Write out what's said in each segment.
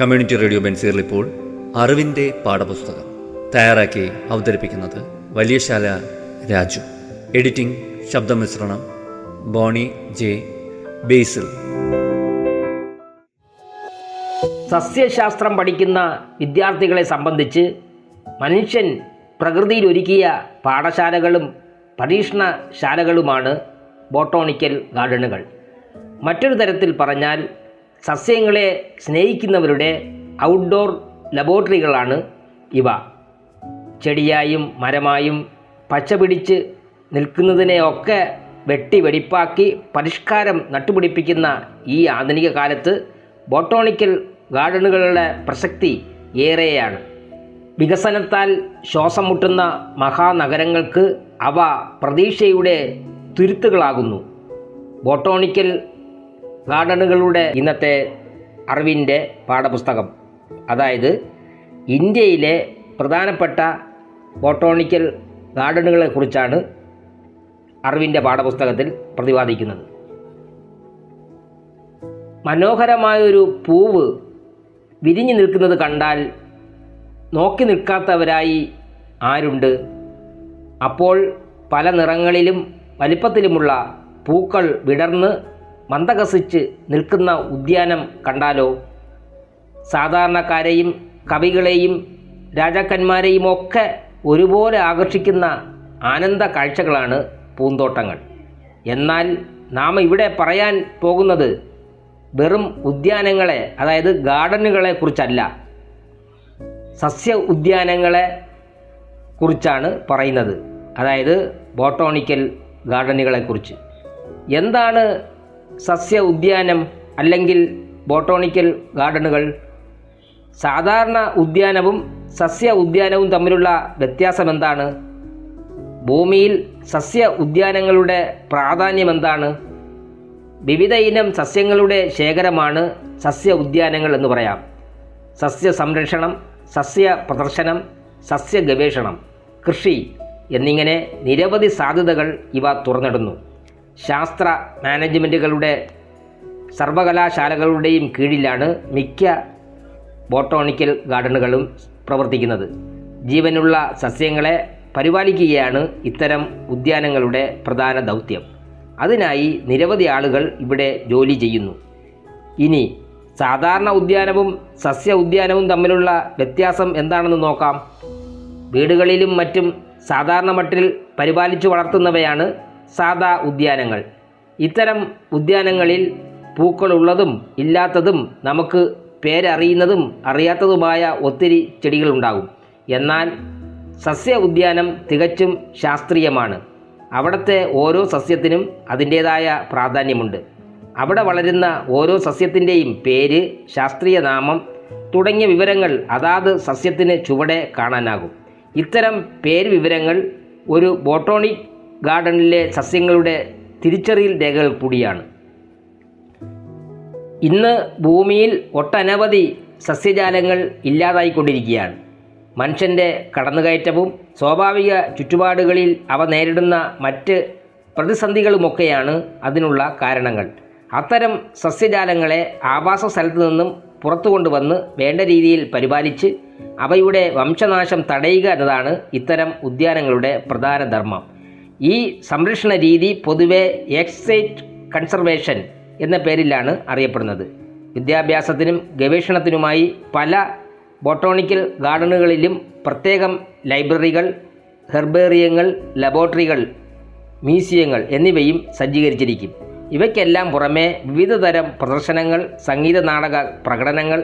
Community radio ബെൻസീറിൽ ഇപ്പോൾ അറിവിന്റെ പാഠപുസ്തകം തയ്യാറാക്കി അവതരിപ്പിക്കുന്നത് വലിയശാല രാജു. എഡിറ്റിംഗ് ശബ്ദമിശ്രണം ബോണി ജെ ബേസിൽ. സസ്യശാസ്ത്രം പഠിക്കുന്ന വിദ്യാർത്ഥികളെ സംബന്ധിച്ച് മനുഷ്യൻ പ്രകൃതിയിൽ ഒരുക്കിയ പാഠശാലകളും പരീക്ഷണശാലകളുമാണ് ബോട്ടോണിക്കൽ ഗാർഡനുകൾ. മറ്റൊരു തരത്തിൽ പറഞ്ഞാൽ സസ്യങ്ങളെ സ്നേഹിക്കുന്നവരുടെ ഔട്ട്ഡോർ ലബോറട്ടറികളാണ് ഇവ. ചെടിയായും മരമായും പച്ച പിടിച്ച് നിൽക്കുന്നതിനെയൊക്കെ വെട്ടി വെടിപ്പാക്കി പരിഷ്കാരം നട്ടുപിടിപ്പിക്കുന്ന ഈ ആധുനിക കാലത്ത് ബോട്ടോണിക്കൽ ഗാർഡനുകളുടെ പ്രസക്തി ഏറെയാണ്. വികസനത്താൽ ശ്വാസം മുട്ടുന്ന മഹാനഗരങ്ങൾക്ക് അവ പ്രതീക്ഷയുടെ തുരുത്തുകളാകുന്നു. ബോട്ടോണിക്കൽ ഗാർഡനുകളുടെ ഇന്നത്തെ അറിവിന്റെ പാഠപുസ്തകം. അതായത് ഇന്ത്യയിലെ പ്രധാനപ്പെട്ട ബോട്ടോണിക്കൽ ഗാർഡനുകളെക്കുറിച്ചാണ് അറിവിന്റെ പാഠപുസ്തകത്തിൽ പ്രതിപാദിക്കുന്നത്. മനോഹരമായൊരു പൂവ് വിരിഞ്ഞു നിൽക്കുന്നത് കണ്ടാൽ നോക്കി നിൽക്കാത്തവരായി ആരുണ്ട്? അപ്പോൾ പല നിറങ്ങളിലും വലിപ്പത്തിലുമുള്ള പൂക്കൾ വിടർന്ന് മന്ദകസിച്ച് നിൽക്കുന്ന ഉദ്യാനം കണ്ടാലോ? സാധാരണക്കാരെയും കവികളെയും രാജാക്കന്മാരെയും ഒക്കെ ഒരുപോലെ ആകർഷിക്കുന്ന ആനന്ദ കാഴ്ചകളാണ് പൂന്തോട്ടങ്ങൾ. എന്നാൽ നാം ഇവിടെ പറയാൻ പോകുന്നത് വെറും ഉദ്യാനങ്ങളെ അതായത് ഗാർഡനുകളെ കുറിച്ചല്ല സസ്യ ഉദ്യാനങ്ങളെ കുറിച്ചാണ് പറയുന്നത്. അതായത് ബോട്ടോണിക്കൽ ഗാർഡനുകളെക്കുറിച്ച് എന്താണ് സസ്യ ഉദ്യാനം അല്ലെങ്കിൽ ബോട്ടോണിക്കൽ ഗാർഡനുകൾ. സാധാരണ ഉദ്യാനവും സസ്യ ഉദ്യാനവും തമ്മിലുള്ള വ്യത്യാസം എന്താണ് ഭൂമിയിൽ സസ്യ ഉദ്യാനങ്ങളുടെ പ്രാധാന്യം എന്താണ് വിവിധ ഇനം സസ്യങ്ങളുടെ ശേഖരമാണ് സസ്യ ഉദ്യാനങ്ങൾ എന്ന് പറയാം. സസ്യ സംരക്ഷണം സസ്യ പ്രദർശനം സസ്യ ഗവേഷണം കൃഷി എന്നിങ്ങനെ നിരവധി സാധ്യതകൾ ഇവ തുറന്നിടുന്നു. ശാസ്ത്ര മാനേജ്മെന്റുകളുടെ സർവകലാശാലകളുടെയും കീഴിലാണ് മിക്ക ബോട്ടോണിക്കൽ ഗാർഡനുകളും പ്രവർത്തിക്കുന്നത്. ജീവനുള്ള സസ്യങ്ങളെ പരിപാലിക്കുകയാണ് ഇത്തരം ഉദ്യാനങ്ങളുടെ പ്രധാന ദൗത്യം. അതിനായി നിരവധി ആളുകൾ ഇവിടെ ജോലി ചെയ്യുന്നു. ഇനി സാധാരണ ഉദ്യാനവും സസ്യ ഉദ്യാനവും തമ്മിലുള്ള വ്യത്യാസം എന്താണെന്ന് നോക്കാം. വീടുകളിലും മറ്റും സാധാരണ മട്ടിൽ പരിപാലിച്ചു വളർത്തുന്നവയാണ് സാധാ ഉദ്യാനങ്ങൾ. ഇത്തരം ഉദ്യാനങ്ങളിൽ പൂക്കളുള്ളതും ഇല്ലാത്തതും നമുക്ക് പേരറിയുന്നതും അറിയാത്തതുമായ ഒത്തിരി ചെടികളുണ്ടാകും. എന്നാൽ സസ്യ ഉദ്യാനം തികച്ചും ശാസ്ത്രീയമാണ്. അവിടുത്തെ ഓരോ സസ്യത്തിനും അതിന്റേതായ പ്രാധാന്യമുണ്ട്. അവിടെ വളരുന്ന ഓരോ സസ്യത്തിന്റെയും പേര് ശാസ്ത്രീയ നാമം തുടങ്ങിയ വിവരങ്ങൾ അതാത് സസ്യത്തിന് ചുവടെ കാണാനാകും. ഇത്തരം പേര് വിവരങ്ങൾ ഒരു ബോട്ടോണിക് ഗാർഡനിലെ സസ്യങ്ങളുടെ തിരിച്ചറിയൽ രേഖകൾ കൂടിയാണ്. ഇന്ന് ഭൂമിയിൽ ഒട്ടനവധി സസ്യജാലങ്ങൾ ഇല്ലാതായിക്കൊണ്ടിരിക്കുകയാണ്. മനുഷ്യന്റെ കടന്നുകയറ്റവും സ്വാഭാവിക ചുറ്റുപാടുകളിൽ അവ നേരിടുന്ന മറ്റ് പ്രതിസന്ധികളുമൊക്കെയാണ് അതിനുള്ള കാരണങ്ങൾ. അത്തരം സസ്യജാലങ്ങളെ ആവാസ സ്ഥലത്തു നിന്നും പുറത്തു കൊണ്ടുവന്ന് വേണ്ട രീതിയിൽ പരിപാലിച്ച് അവയുടെ വംശനാശം തടയുക എന്നതാണ് ഇത്തരം ഉദ്യാനങ്ങളുടെ പ്രധാന ധർമ്മം. ഈ സംരക്ഷണ രീതി പൊതുവെ എക്സൈറ്റ് കൺസർവേഷൻ എന്ന പേരിലാണ് അറിയപ്പെടുന്നത്. വിദ്യാഭ്യാസത്തിനും ഗവേഷണത്തിനുമായി പല ബോട്ടോണിക്കൽ ഗാർഡനുകളിലും പ്രത്യേകം ലൈബ്രറികൾ ഹെർബേറിയങ്ങൾ ലബോറട്ടറികൾ മ്യൂസിയങ്ങൾ എന്നിവയും സജ്ജീകരിച്ചിരിക്കും. ഇവയ്ക്കെല്ലാം പുറമെ വിവിധതരം പ്രദർശനങ്ങൾ സംഗീത നാടക പ്രകടനങ്ങൾ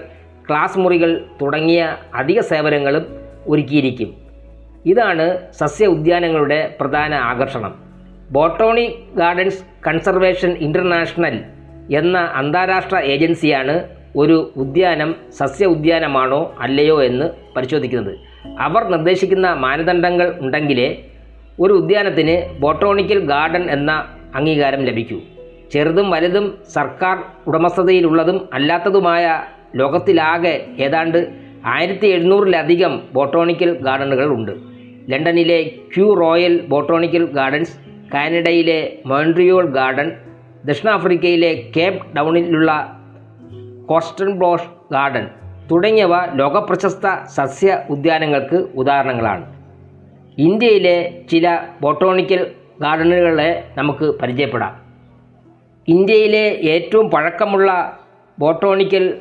ക്ലാസ് മുറികൾ തുടങ്ങിയ അധിക സേവനങ്ങളും ഒരുക്കിയിരിക്കും. ഇതാണ് സസ്യ ഉദ്യാനങ്ങളുടെ പ്രധാന ആകർഷണം. ബോട്ടോണി ഗാർഡൻസ് കൺസർവേഷൻ ഇന്റർനാഷണൽ എന്ന അന്താരാഷ്ട്ര ഏജൻസിയാണ് ഒരു ഉദ്യാനം സസ്യ ഉദ്യാനമാണോ അല്ലയോ എന്ന് പരിശോധിക്കുന്നത്. അവർ നിർദ്ദേശിക്കുന്ന മാനദണ്ഡങ്ങൾ ഉണ്ടെങ്കിലേ ഒരു ഉദ്യാനത്തിന് ബോട്ടോണിക്കൽ ഗാർഡൻ എന്ന അംഗീകാരം ലഭിക്കൂ. ചെറുതും വലുതും സർക്കാർ ഉടമസ്ഥതയിലുള്ളതും അല്ലാത്തതുമായ ലോകത്തിലാകെ ഏതാണ്ട് ആയിരത്തി എഴുന്നൂറിലധികം ബോട്ടോണിക്കൽ ഗാർഡനുകൾ ഉണ്ട്. ലണ്ടനിലെ ക്യൂ റോയൽ ബോട്ടോണിക്കൽ ഗാർഡൻസ് കാനഡയിലെ മോൺട്രിയോൾ ഗാർഡൻ ദക്ഷിണാഫ്രിക്കയിലെ കേപ്പ് ടൗണിലുള്ള കോസ്റ്റൺ ബ്ലോഷ് ഗാർഡൻ തുടങ്ങിയവ ലോകപ്രശസ്ത സസ്യ ഉദ്യാനങ്ങൾക്ക് ഉദാഹരണങ്ങളാണ്. ഇന്ത്യയിലെ ചില ബോട്ടോണിക്കൽ ഗാർഡനുകളെ നമുക്ക് പരിചയപ്പെടാം. ഇന്ത്യയിലെ ഏറ്റവും പഴക്കമുള്ള ബോട്ടോണിക്കൽ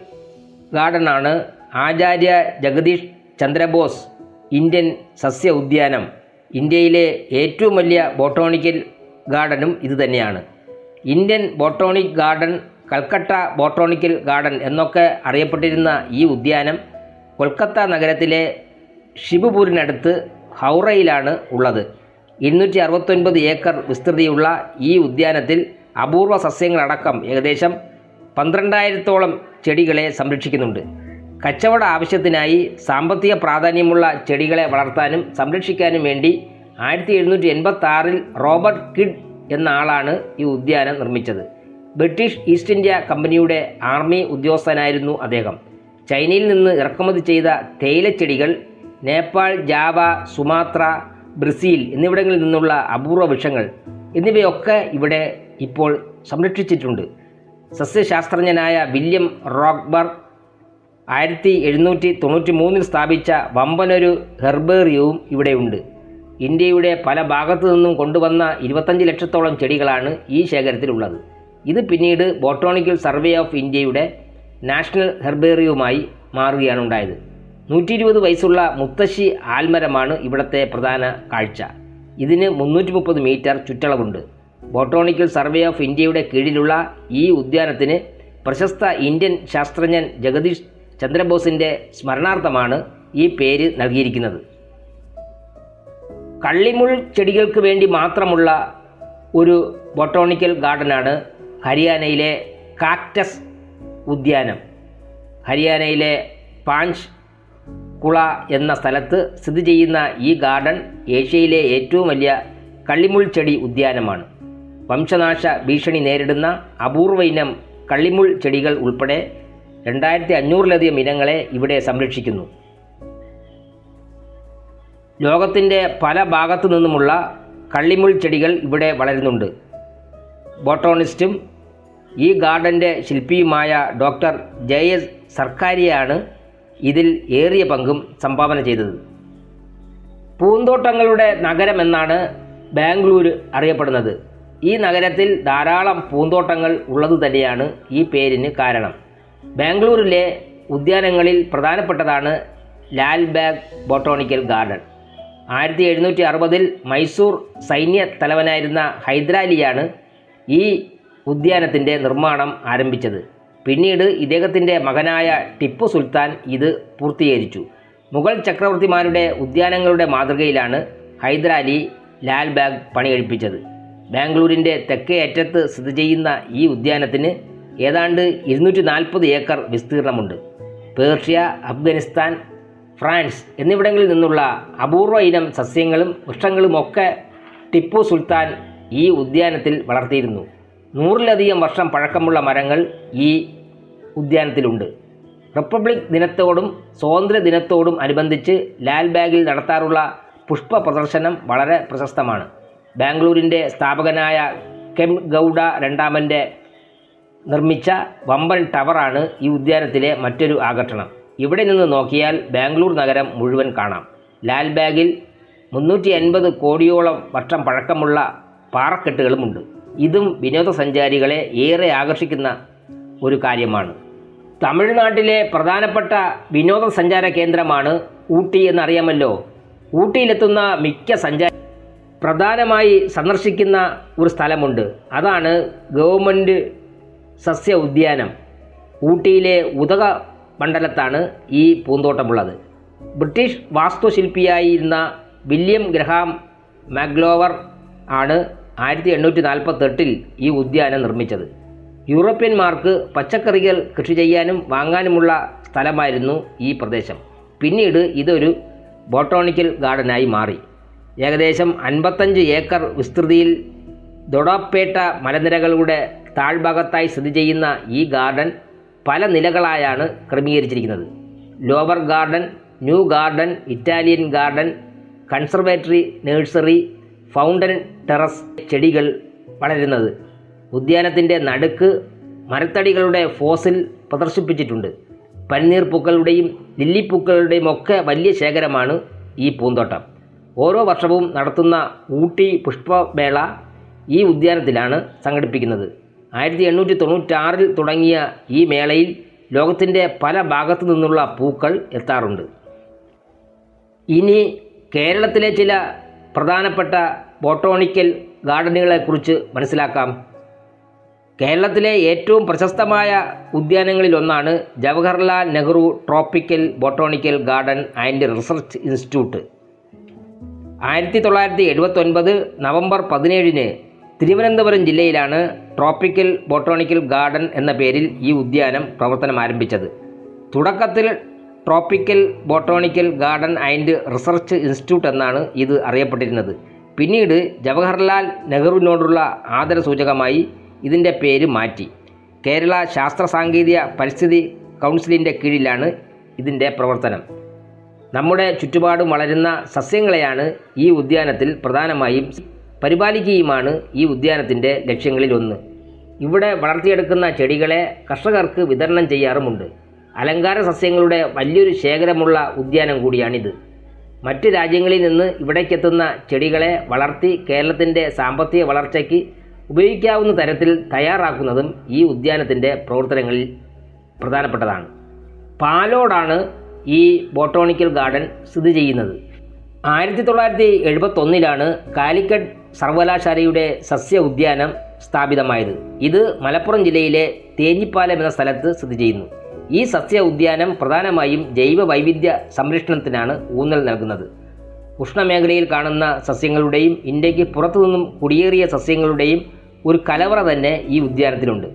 ഗാർഡനാണ് ആചാര്യ ജഗദീഷ് ചന്ദ്രബോസ് ഇന്ത്യൻ സസ്യ ഉദ്യാനം ഇന്ത്യയിലെ ഏറ്റവും വലിയ ബോട്ടോണിക്കൽ ഗാർഡനും ഇതുതന്നെയാണ് Indian botanic garden Calcutta botanical garden എന്നൊക്കെ അറിയപ്പെട്ടിരുന്ന ഈ ഉദ്യാനം കൊൽക്കത്ത നഗരത്തിലെ ഷിബുപൂരിനടുത്ത് ഹൗറയിലാണ് ഉള്ളത്. ഇരുന്നൂറ്റി അറുപത്തൊൻപത് ഏക്കർ വിസ്തൃതിയുള്ള ഈ ഉദ്യാനത്തിൽ അപൂർവ സസ്യങ്ങളടക്കം ഏകദേശം പന്ത്രണ്ടായിരത്തോളം ചെടികളെ സംരക്ഷിക്കുന്നുണ്ട്. കച്ചവട ആവശ്യത്തിനായി സാമ്പത്തിക പ്രാധാന്യമുള്ള ചെടികളെ വളർത്താനും സംരക്ഷിക്കാനും വേണ്ടി ആയിരത്തി എഴുന്നൂറ്റി എൺപത്തി ആറിൽ റോബർട്ട് കിഡ് എന്ന ആളാണ് ഈ ഉദ്യാനം നിർമ്മിച്ചത്. ബ്രിട്ടീഷ് ഈസ്റ്റ് ഇന്ത്യ കമ്പനിയുടെ ആർമി ഉദ്യോഗസ്ഥനായിരുന്നു അദ്ദേഹം. ചൈനയിൽ നിന്ന് ഇറക്കുമതി ചെയ്ത തേയിലച്ചെടികൾ നേപ്പാൾ ജാവ സുമാത്ര ബ്രസീൽ എന്നിവിടങ്ങളിൽ നിന്നുള്ള അപൂർവ വൃക്ഷങ്ങൾ എന്നിവയൊക്കെ ഇവിടെ ഇപ്പോൾ സംരക്ഷിച്ചിട്ടുണ്ട്. സസ്യശാസ്ത്രജ്ഞനായ വില്യം റോക്ബർഗ് ആയിരത്തി എഴുന്നൂറ്റി തൊണ്ണൂറ്റി മൂന്നിൽ സ്ഥാപിച്ച വമ്പനൊരു ഹെർബേറിയവും ഇവിടെയുണ്ട്. ഇന്ത്യയുടെ പല ഭാഗത്തു നിന്നും കൊണ്ടുവന്ന ഇരുപത്തഞ്ച് ലക്ഷത്തോളം ചെടികളാണ് ഈ ശേഖരത്തിലുള്ളത്. ഇത് പിന്നീട് ബോട്ടോണിക്കൽ സർവേ ഓഫ് ഇന്ത്യയുടെ നാഷണൽ ഹെർബേറിയവുമായി മാറുകയാണ് ഉണ്ടായത്. നൂറ്റി ഇരുപത് വയസ്സുള്ള മുത്തശ്ശി ആൽമരമാണ് ഇവിടുത്തെ പ്രധാന കാഴ്ച. ഇതിന് മുന്നൂറ്റി മുപ്പത് മീറ്റർ ചുറ്റളവുണ്ട്. ബോട്ടോണിക്കൽ സർവേ ഓഫ് ഇന്ത്യയുടെ കീഴിലുള്ള ഈ ഉദ്യാനത്തിന് പ്രശസ്ത ഇന്ത്യൻ ശാസ്ത്രജ്ഞൻ ജഗദീഷ് ചന്ദ്രബോസിന്റെ സ്മരണാർത്ഥമാണ് ഈ പേര് നൽകിയിരിക്കുന്നത്. കള്ളിമുൾ ചെടികൾക്ക് വേണ്ടി മാത്രമുള്ള ഒരു ബൊട്ടോണിക്കൽ ഗാർഡനാണ് ഹരിയാനയിലെ കാക്ടസ് ഉദ്യാനം. ഹരിയാനയിലെ പാഞ്ച് കുള എന്ന സ്ഥലത്ത് സ്ഥിതി ചെയ്യുന്ന ഈ ഗാർഡൻ ഏഷ്യയിലെ ഏറ്റവും വലിയ കള്ളിമുൾ ചെടി ഉദ്യാനമാണ്. വംശനാശ ഭീഷണി നേരിടുന്ന അപൂർവ ഇനം കള്ളിമുൾ ചെടികൾ ഉൾപ്പെടെ രണ്ടായിരത്തി അഞ്ഞൂറിലധികം ഇനങ്ങളെ ഇവിടെ സംരക്ഷിക്കുന്നു. ലോകത്തിന്റെ പല ഭാഗത്തു നിന്നുമുള്ള കള്ളിമുൾ ചെടികൾ ഇവിടെ വളരുന്നുണ്ട്. ബോട്ടോണിസ്റ്റും ഈ ഗാർഡന്റെ ശില്പിയുമായ ഡോക്ടർ ജെ എസ് സർക്കാരിയാണ് ഇതിൽ ഏറിയ പങ്കും സംഭാവന ചെയ്തത്. പൂന്തോട്ടങ്ങളുടെ നഗരം എന്നാണ് ബാംഗ്ലൂർ അറിയപ്പെടുന്നത്. ഈ നഗരത്തിൽ ധാരാളം പൂന്തോട്ടങ്ങൾ ഉള്ളത് തന്നെയാണ് ഈ പേരിന് കാരണം. ബാംഗ്ലൂരിലെ ഉദ്യാനങ്ങളിൽ പ്രധാനപ്പെട്ടതാണ് ലാൽ ബാഗ് ബോട്ടോണിക്കൽ ഗാർഡൻ. ആയിരത്തി എഴുന്നൂറ്റി അറുപതിൽ മൈസൂർ സൈന്യ തലവനായിരുന്ന ഹൈദരാലിയാണ് ഈ ഉദ്യാനത്തിന്റെ നിർമ്മാണം ആരംഭിച്ചത്. പിന്നീട് ഇദ്ദേഹത്തിന്റെ മകനായ ടിപ്പു സുൽത്താൻ ഇത് പൂർത്തീകരിച്ചു. മുഗൾ ചക്രവർത്തിമാരുടെ ഉദ്യാനങ്ങളുടെ മാതൃകയിലാണ് ഹൈദരാലി ലാൽബാഗ് പണികഴിപ്പിച്ചത് ബാംഗ്ലൂരിന്റെ തെക്കേ അറ്റത്ത് സ്ഥിതി ചെയ്യുന്ന ഈ ഉദ്യാനത്തിന് ഏതാണ്ട് ഇരുന്നൂറ്റി നാൽപ്പത് ഏക്കർ വിസ്തീർണമുണ്ട്. പേർഷ്യ അഫ്ഗാനിസ്ഥാൻ ഫ്രാൻസ് എന്നിവിടങ്ങളിൽ നിന്നുള്ള അപൂർവ ഇനം സസ്യങ്ങളും വൃക്ഷങ്ങളുമൊക്കെ ടിപ്പു സുൽത്താൻ ഈ ഉദ്യാനത്തിൽ വളർത്തിയിരുന്നു. നൂറിലധികം വർഷം പഴക്കമുള്ള മരങ്ങൾ ഈ ഉദ്യാനത്തിലുണ്ട്. റിപ്പബ്ലിക് ദിനത്തോടും സ്വാതന്ത്ര്യ ദിനത്തോടും അനുബന്ധിച്ച് ലാൽ ബാഗിൽ നടത്താറുള്ള പുഷ്പ പ്രദർശനം വളരെ പ്രശസ്തമാണ്. ബാംഗ്ലൂരിന്റെ സ്ഥാപകനായ കെം ഗൗഡ രണ്ടാമന്റെ നിർമ്മിച്ച വമ്പൻ ടവറാണ് ഈ ഉദ്യാനത്തിലെ മറ്റൊരു ആകർഷണം. ഇവിടെ നിന്ന് നോക്കിയാൽ ബാംഗ്ലൂർ നഗരം മുഴുവൻ കാണാം. ലാൽബാഗിൽ മുന്നൂറ്റി അൻപത് കോടിയോളം വർഷം പഴക്കമുള്ള പാറക്കെട്ടുകളുമുണ്ട് ഇതും വിനോദസഞ്ചാരികളെ ഏറെ ആകർഷിക്കുന്ന ഒരു കാര്യമാണ്. തമിഴ്നാട്ടിലെ പ്രധാനപ്പെട്ട വിനോദസഞ്ചാര കേന്ദ്രമാണ് ഊട്ടി എന്നറിയാമല്ലോ. ഊട്ടിയിലെത്തുന്ന മിക്ക സഞ്ചാരി പ്രധാനമായി സന്ദർശിക്കുന്ന ഒരു സ്ഥലമുണ്ട്. അതാണ് ഗവൺമെന്റ് സസ്യ ഉദ്യാനം ഊട്ടിയിലെ ഉദക മണ്ഡലത്താണ് ഈ പൂന്തോട്ടമുള്ളത്. ബ്രിട്ടീഷ് വാസ്തുശില്പിയായിരുന്ന വില്യം ഗ്രഹാം മാഗ്ലോവർ ആണ് ആയിരത്തി എണ്ണൂറ്റി നാൽപ്പത്തെട്ടിൽ ഈ ഉദ്യാനം നിർമ്മിച്ചത്. യൂറോപ്യന്മാർക്ക് പച്ചക്കറികൾ കൃഷി ചെയ്യാനും വാങ്ങാനുമുള്ള സ്ഥലമായിരുന്നു ഈ പ്രദേശം. പിന്നീട് ഇതൊരു ബോട്ടോണിക്കൽ ഗാർഡനായി മാറി. ഏകദേശം അൻപത്തഞ്ച് ഏക്കർ വിസ്തൃതിയിൽ ദൊഡാപ്പേട്ട മലനിരകളുടെ താഴ്ഭാഗത്തായി സ്ഥിതി ചെയ്യുന്ന ഈ ഗാർഡൻ പല നിലകളായാണ് ക്രമീകരിച്ചിരിക്കുന്നത്. Lower garden new garden Italian garden conservatory nursery fountain terrace ചെടികൾ വളരുന്നത്. ഉദ്യാനത്തിന്റെ നടുക്ക് മരത്തടികളുടെ ഫോസിൽ പ്രദർശിപ്പിച്ചിട്ടുണ്ട്. പനിനീർ പൂക്കളുടെയും ലില്ലിപ്പൂക്കളുടെയും ഒക്കെ വലിയ ശേഖരമാണ് ഈ പൂന്തോട്ടം. ഓരോ വർഷവും നടത്തുന്ന ഊട്ടി പുഷ്പമേള ഈ ഉദ്യാനത്തിലാണ് സംഘടിപ്പിക്കുന്നത്. ആയിരത്തി എണ്ണൂറ്റി തൊണ്ണൂറ്റാറിൽ തുടങ്ങിയ ഈ മേളയിൽ ലോകത്തിന്റെ പല ഭാഗത്തു നിന്നുള്ള പൂക്കൾ എത്താറുണ്ട്. ഇനി കേരളത്തിലെ ചില പ്രധാനപ്പെട്ട ബോട്ടോണിക്കൽ ഗാർഡനുകളെക്കുറിച്ച് മനസ്സിലാക്കാം. കേരളത്തിലെ ഏറ്റവും പ്രശസ്തമായ ഉദ്യാനങ്ങളിലൊന്നാണ് Jawaharlal Nehru tropical botanical garden and research institute. ആയിരത്തി തൊള്ളായിരത്തി എഴുപത്തൊൻപത് നവംബർ പതിനേഴിന് തിരുവനന്തപുരം ജില്ലയിലാണ് ട്രോപ്പിക്കൽ ബോട്ടോണിക്കൽ ഗാർഡൻ എന്ന പേരിൽ ഈ ഉദ്യാനം പ്രവർത്തനം ആരംഭിച്ചത്. തുടക്കത്തിൽ tropical botanical garden and research institute എന്നാണ് ഇത് അറിയപ്പെട്ടിരുന്നത്. പിന്നീട് ജവഹർലാൽ നെഹ്റുവിനോടുള്ള ആദരസൂചകമായി ഇതിന്റെ പേര് മാറ്റി. കേരള ശാസ്ത്ര സാങ്കേതിക പരിസ്ഥിതി കൗൺസിലിന്റെ കീഴിലാണ് ഇതിന്റെ പ്രവർത്തനം. നമ്മുടെ ചുറ്റുപാടും വളരുന്ന സസ്യങ്ങളെയാണ് ഈ ഉദ്യാനത്തിൽ പ്രധാനമായും പരിപാലിക്കുകയുമാണ് ഈ ഉദ്യാനത്തിന്റെ ലക്ഷ്യങ്ങളിലൊന്ന് ഇവിടെ വളർത്തിയെടുക്കുന്ന ചെടികളെ കർഷകർക്ക് വിതരണം ചെയ്യാറുമുണ്ട്. അലങ്കാര സസ്യങ്ങളുടെ വലിയൊരു ശേഖരമുള്ള ഉദ്യാനം കൂടിയാണിത്. മറ്റ് രാജ്യങ്ങളിൽ നിന്ന് ഇവിടേക്കെത്തുന്ന ചെടികളെ വളർത്തി കേരളത്തിന്റെ സാമ്പത്തിക വളർച്ചയ്ക്ക് ഉപയോഗിക്കാവുന്ന തരത്തിൽ തയ്യാറാക്കുന്നതും ഈ ഉദ്യാനത്തിന്റെ പ്രവർത്തനങ്ങളിൽ പ്രധാനപ്പെട്ടതാണ്. പാലോടാണ് ഈ ബോട്ടോണിക്കൽ ഗാർഡൻ സ്ഥിതി ചെയ്യുന്നത്. ആയിരത്തി തൊള്ളായിരത്തി എഴുപത്തൊന്നിലാണ് കാലിക്കറ്റ് സർവകലാശാലയുടെ സസ്യ ഉദ്യാനം സ്ഥാപിതമായത്. ഇത് മലപ്പുറം ജില്ലയിലെ തേഞ്ഞിപ്പാലം എന്ന സ്ഥലത്ത് സ്ഥിതി ചെയ്യുന്നു. ഈ സസ്യ ഉദ്യാനം പ്രധാനമായും ജൈവ വൈവിധ്യ സംരക്ഷണത്തിനാണ് ഊന്നൽ നൽകുന്നത്. ഉഷ്ണമേഖലയിൽ കാണുന്ന സസ്യങ്ങളുടെയും ഇന്ത്യയ്ക്ക് പുറത്തുനിന്നും കുടിയേറിയ സസ്യങ്ങളുടെയും ഒരു കലവറ തന്നെ ഈ ഉദ്യാനത്തിലുണ്ട്.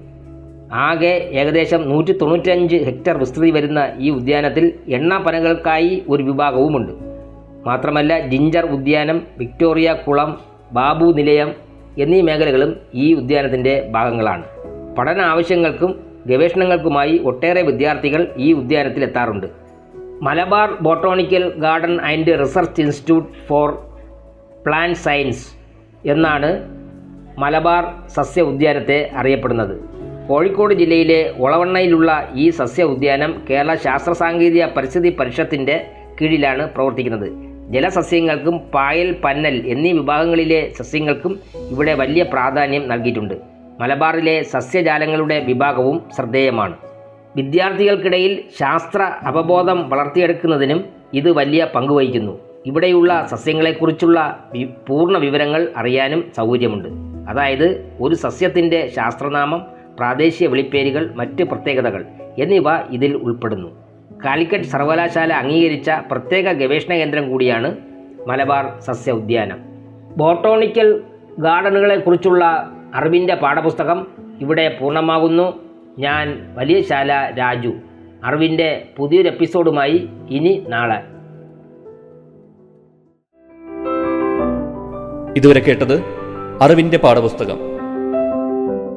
ആകെ ഏകദേശം നൂറ്റി തൊണ്ണൂറ്റഞ്ച് ഹെക്ടർ വിസ്തൃതി വരുന്ന ഈ ഉദ്യാനത്തിൽ എണ്ണ എണ്ണാപ്പനകൾക്കായി ഒരു വിഭാഗവുമുണ്ട്. മാത്രമല്ല ജിഞ്ചർ ഉദ്യാനം വിക്ടോറിയ കുളം ബാബു നിലയം എന്നീ മേഖലകളും ഈ ഉദ്യാനത്തിന്റെ ഭാഗങ്ങളാണ്. പഠന ആവശ്യങ്ങൾക്കും ഗവേഷണങ്ങൾക്കുമായി ഒട്ടേറെ വിദ്യാർത്ഥികൾ ഈ ഉദ്യാനത്തിൽ എത്താറുണ്ട്. Malabar botanical garden and research institute for plant science എന്നാണ് മലബാർ സസ്യ ഉദ്യാനത്തെ അറിയപ്പെടുന്നത്. കോഴിക്കോട് ജില്ലയിലെ ഒളവണ്ണയിലുള്ള ഈ സസ്യ ഉദ്യാനം കേരള ശാസ്ത്ര സാങ്കേതിക പരിസ്ഥിതി പരിഷത്തിന്റെ കീഴിലാണ് പ്രവർത്തിക്കുന്നത്. ജലസസ്യങ്ങൾക്കും പായൽ പന്നൽ എന്നീ വിഭാഗങ്ങളിലെ സസ്യങ്ങൾക്കും ഇവിടെ വലിയ പ്രാധാന്യം നൽകിയിട്ടുണ്ട്. മലബാറിലെ സസ്യജാലങ്ങളുടെ വിഭാഗവും ശ്രദ്ധേയമാണ്. വിദ്യാർത്ഥികൾക്കിടയിൽ ശാസ്ത്ര അവബോധം വളർത്തിയെടുക്കുന്നതിനും ഇത് വലിയ പങ്കുവഹിക്കുന്നു ഇവിടെയുള്ള സസ്യങ്ങളെക്കുറിച്ചുള്ള പൂർണ വിവരങ്ങൾ അറിയാനും സൗകര്യമുണ്ട്. അതായത് ഒരു സസ്യത്തിന്റെ ശാസ്ത്രനാമം പ്രാദേശിക വിളിപ്പേരുകൾ മറ്റ് പ്രത്യേകതകൾ എന്നിവ ഇതിൽ ഉൾപ്പെടുന്നു. കാലിക്കറ്റ് സർവകലാശാല അംഗീകരിച്ച പ്രത്യേക ഗവേഷണ കേന്ദ്രം കൂടിയാണ് മലബാർ സസ്യ ഉദ്യാനം ബോട്ടോണിക്കൽ ഗാർഡനുകളെക്കുറിച്ചുള്ള അറിവിന്റെ പാഠപുസ്തകം ഇവിടെ പൂർണമാകുന്നു. ഞാൻ വലിയ ശാല രാജു. അറിവിന്റെ പുതിയൊരു എപ്പിസോഡുമായി ഇനി നാളെ. ഇതുവരെ കേട്ടത് അറിവിന്റെ പാഠപുസ്തകം.